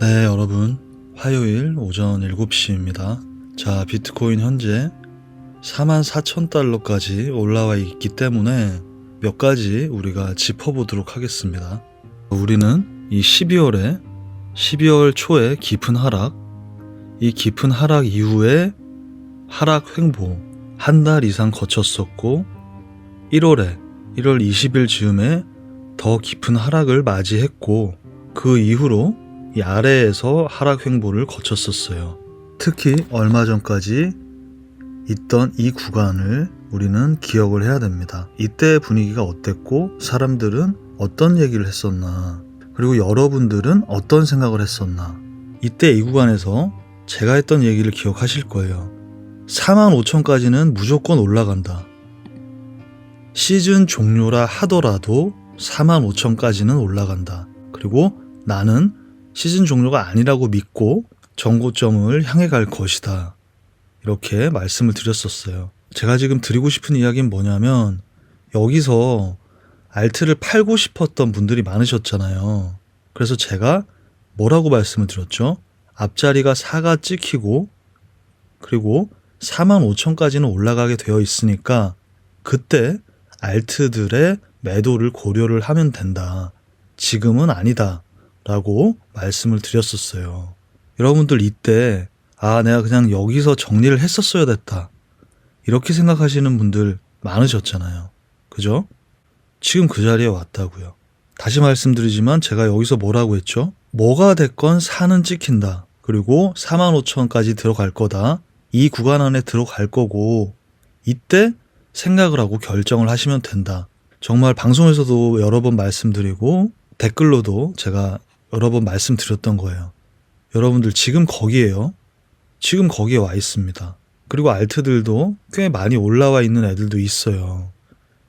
네, 여러분. 화요일 오전 7시입니다. 자, 비트코인 현재 44,000달러까지 올라와 있기 때문에 몇 가지 우리가 짚어보도록 하겠습니다. 우리는 이 12월에 12월 초에 깊은 하락, 이 깊은 하락 이후에 하락 횡보 한 달 이상 거쳤었고 1월에 1월 20일 즈음에 더 깊은 하락을 맞이했고 그 이후로 이 아래에서 하락 횡보를 거쳤었어요. 특히 얼마 전까지 있던 이 구간을 우리는 기억을 해야 됩니다. 이때 분위기가 어땠고 사람들은 어떤 얘기를 했었나 그리고 여러분들은 어떤 생각을 했었나 이때 이 구간에서 제가 했던 얘기를 기억하실 거예요. 4만 5천까지는 무조건 올라간다. 시즌 종료라 하더라도 4만 5천까지는 올라간다. 그리고 나는 시즌 종료가 아니라고 믿고 정고점을 향해 갈 것이다. 이렇게 말씀을 드렸었어요. 제가 지금 드리고 싶은 이야기는 뭐냐면 여기서 알트를 팔고 싶었던 분들이 많으셨잖아요. 그래서 제가 뭐라고 말씀을 드렸죠? 앞자리가 4가 찍히고 그리고 4만 5천까지는 올라가게 되어 있으니까 그때 알트들의 매도를 고려를 하면 된다. 지금은 아니다. 라고 말씀을 드렸었어요. 여러분들 이때, 아, 내가 그냥 여기서 정리를 했었어야 됐다. 이렇게 생각하시는 분들 많으셨잖아요. 그죠? 지금 그 자리에 왔다고요. 다시 말씀드리지만 제가 여기서 뭐라고 했죠? 뭐가 됐건 사는 찍힌다. 그리고 4만 5천까지 들어갈 거다. 이 구간 안에 들어갈 거고, 이때 생각을 하고 결정을 하시면 된다. 정말 방송에서도 여러 번 말씀드리고, 댓글로도 제가 여러 번 말씀드렸던 거예요. 여러분들 지금 거기에요. 지금 거기에 와 있습니다. 그리고 알트들도 꽤 많이 올라와 있는 애들도 있어요.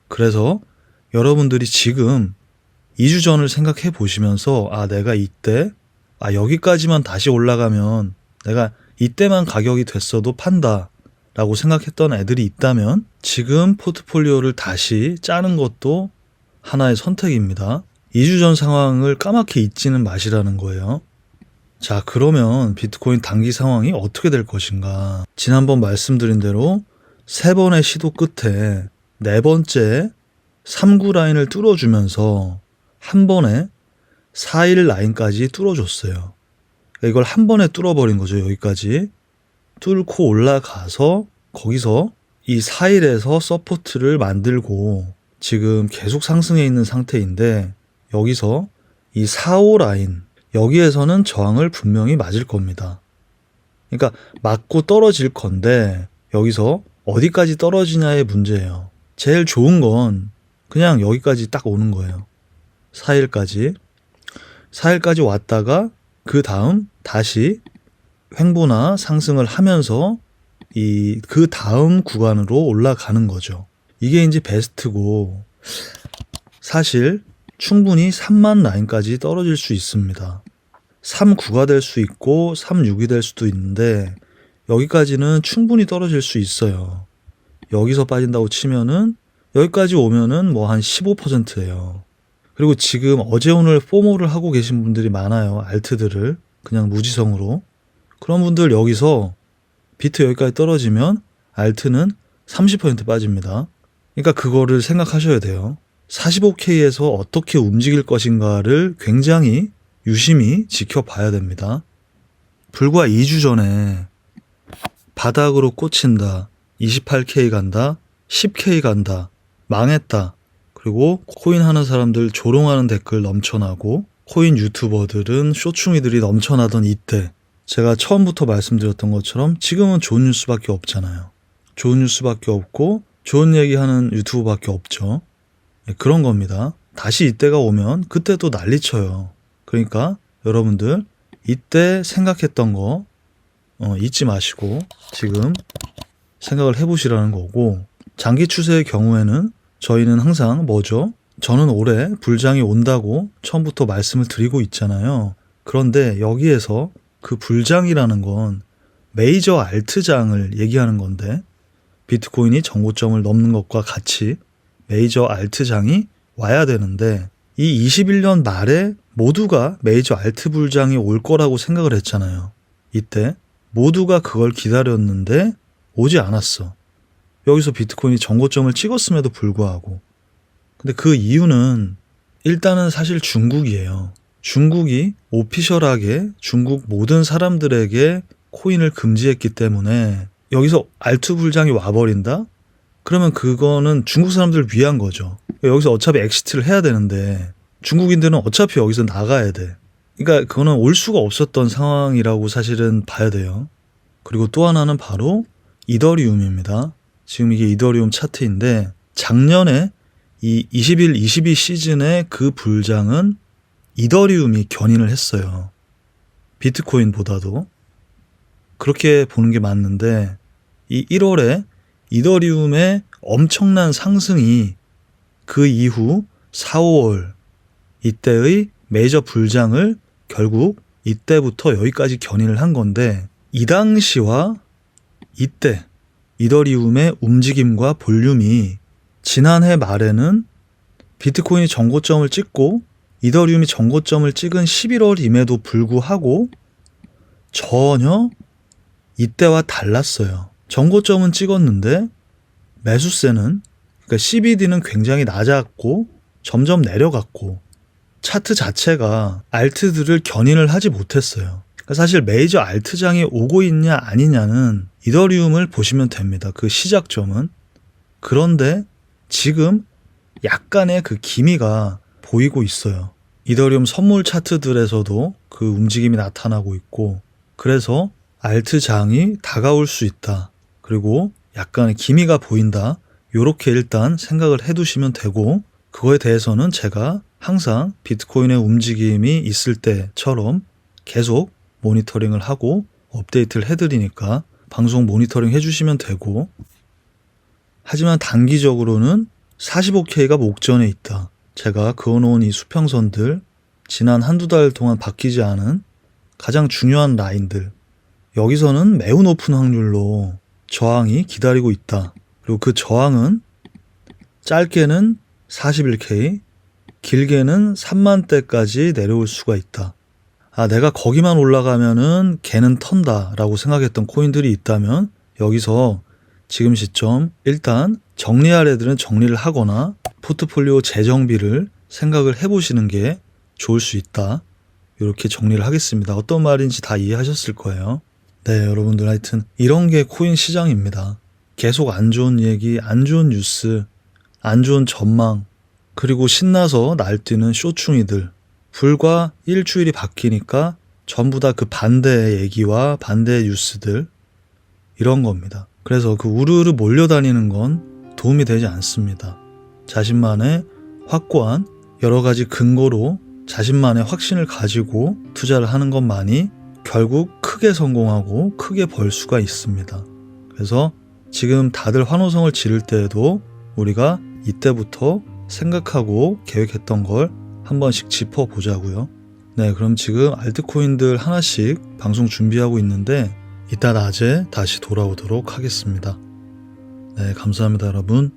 그래서 여러분들이 지금 2주 전을 생각해 보시면서 아, 내가 이때 아, 여기까지만 다시 올라가면 내가 이때만 가격이 됐어도 판다. 라고 생각했던 애들이 있다면 지금 포트폴리오를 다시 짜는 것도 하나의 선택입니다. 2주 전 상황을 까맣게 잊지는 마시라는 거예요. 자, 그러면 비트코인 단기 상황이 어떻게 될 것인가? 지난번 말씀드린 대로 세 번의 시도 끝에 네 번째 3구 라인을 뚫어주면서 한 번에 4일 라인까지 뚫어줬어요. 그러니까 이걸 한 번에 뚫어버린 거죠, 여기까지. 뚫고 올라가서 거기서 이 4일에서 서포트를 만들고 지금 계속 상승해 있는 상태인데 여기서 이 4, 5 라인 여기에서는 저항을 분명히 맞을 겁니다. 그러니까 맞고 떨어질 건데 여기서 어디까지 떨어지냐의 문제예요. 제일 좋은 건 그냥 여기까지 딱 오는 거예요. 4일까지. 4일까지 왔다가 그 다음 다시 횡보나 상승을 하면서 이 그 다음 구간으로 올라가는 거죠. 이게 이제 베스트고 사실 충분히 3만 라인까지 떨어질 수 있습니다. 3구가 될 수 있고 36이 될 수도 있는데 여기까지는 충분히 떨어질 수 있어요. 여기서 빠진다고 치면은 여기까지 오면은 뭐 한 15%예요. 그리고 지금 어제 오늘 포모를 하고 계신 분들이 많아요. 알트들을 그냥 무지성으로. 그런 분들 여기서 비트 여기까지 떨어지면 알트는 30% 빠집니다. 그러니까 그거를 생각하셔야 돼요. 45K에서 어떻게 움직일 것인가를 굉장히 유심히 지켜봐야 됩니다. 불과 2주 전에 바닥으로 꽂힌다, 28K 간다, 10K 간다, 망했다. 그리고 코인 하는 사람들 조롱하는 댓글 넘쳐나고 코인 유튜버들은 쇼충이들이 넘쳐나던 이때 제가 처음부터 말씀드렸던 것처럼 지금은 좋은 뉴스밖에 없잖아요. 좋은 뉴스밖에 없고 좋은 얘기하는 유튜브밖에 없죠. 네, 그런 겁니다. 다시 이때가 오면 그때 또 난리쳐요. 그러니까 여러분들 이때 생각했던 거 어, 잊지 마시고 지금 생각을 해보시라는 거고 장기 추세의 경우에는 저희는 항상 뭐죠? 저는 올해 불장이 온다고 처음부터 말씀을 드리고 있잖아요. 그런데 여기에서 그 불장이라는 건 메이저 알트장을 얘기하는 건데 비트코인이 정고점을 넘는 것과 같이 메이저 알트장이 와야 되는데 이 21년 말에 모두가 메이저 알트 불장이 올 거라고 생각을 했잖아요. 이때 모두가 그걸 기다렸는데 오지 않았어. 여기서 비트코인이 정고점을 찍었음에도 불구하고. 근데 그 이유는 일단은 사실 중국이에요. 중국이 오피셜하게 중국 모든 사람들에게 코인을 금지했기 때문에 여기서 알트 불장이 와버린다? 그러면 그거는 중국 사람들을 위한 거죠. 여기서 어차피 엑시트를 해야 되는데 중국인들은 어차피 여기서 나가야 돼. 그러니까 그거는 올 수가 없었던 상황이라고 사실은 봐야 돼요. 그리고 또 하나는 바로 이더리움입니다. 지금 이게 이더리움 차트인데 작년에 이 21, 22 시즌의 그 불장은 이더리움이 견인을 했어요. 비트코인보다도. 그렇게 보는 게 맞는데 이 1월에 이더리움의 엄청난 상승이 그 이후 4, 5월 이때의 메이저 불장을 결국 이때부터 여기까지 견인을 한 건데 이 당시와 이때 이더리움의 움직임과 볼륨이 지난해 말에는 비트코인이 정고점을 찍고 이더리움이 정고점을 찍은 11월임에도 불구하고 전혀 이때와 달랐어요. 정고점은 찍었는데 매수세는 그러니까 CBD는 굉장히 낮았고 점점 내려갔고 차트 자체가 알트들을 견인을 하지 못했어요. 그러니까 사실 메이저 알트장이 오고 있냐 아니냐는 이더리움을 보시면 됩니다. 그 시작점은. 그런데 지금 약간의 그 기미가 보이고 있어요. 이더리움 선물 차트들에서도 그 움직임이 나타나고 있고 그래서 알트장이 다가올 수 있다. 그리고 약간의 기미가 보인다. 요렇게 일단 생각을 해 두시면 되고 그거에 대해서는 제가 항상 비트코인의 움직임이 있을 때처럼 계속 모니터링을 하고 업데이트를 해드리니까 방송 모니터링 해주시면 되고 하지만 단기적으로는 45K가 목전에 있다. 제가 그어놓은 이 수평선들 지난 한두 달 동안 바뀌지 않은 가장 중요한 라인들 여기서는 매우 높은 확률로 저항이 기다리고 있다. 그리고 그 저항은 짧게는 41K, 길게는 3만대까지 내려올 수가 있다. 아, 내가 거기만 올라가면은 걔는 턴다 라고 생각했던 코인들이 있다면 여기서 지금 시점 일단 정리할 애들은 정리를 하거나 포트폴리오 재정비를 생각을 해보시는 게 좋을 수 있다. 이렇게 정리를 하겠습니다. 어떤 말인지 다 이해하셨을 거예요. 네, 여러분들 하여튼 이런 게 코인 시장입니다. 계속 안 좋은 얘기, 안 좋은 뉴스, 안 좋은 전망, 그리고 신나서 날뛰는 쇼충이들. 불과 일주일이 바뀌니까 전부 다 그 반대의 얘기와 반대의 뉴스들, 이런 겁니다. 그래서 그 우르르 몰려다니는 건 도움이 되지 않습니다. 자신만의 확고한 여러 가지 근거로 자신만의 확신을 가지고 투자를 하는 것만이 결국 크게 성공하고 크게 벌 수가 있습니다. 그래서 지금 다들 환호성을 지를 때에도 우리가 이때부터 생각하고 계획했던 걸 한 번씩 짚어보자고요. 네, 그럼 지금 알트코인들 하나씩 방송 준비하고 있는데 이따 낮에 다시 돌아오도록 하겠습니다. 네, 감사합니다, 여러분.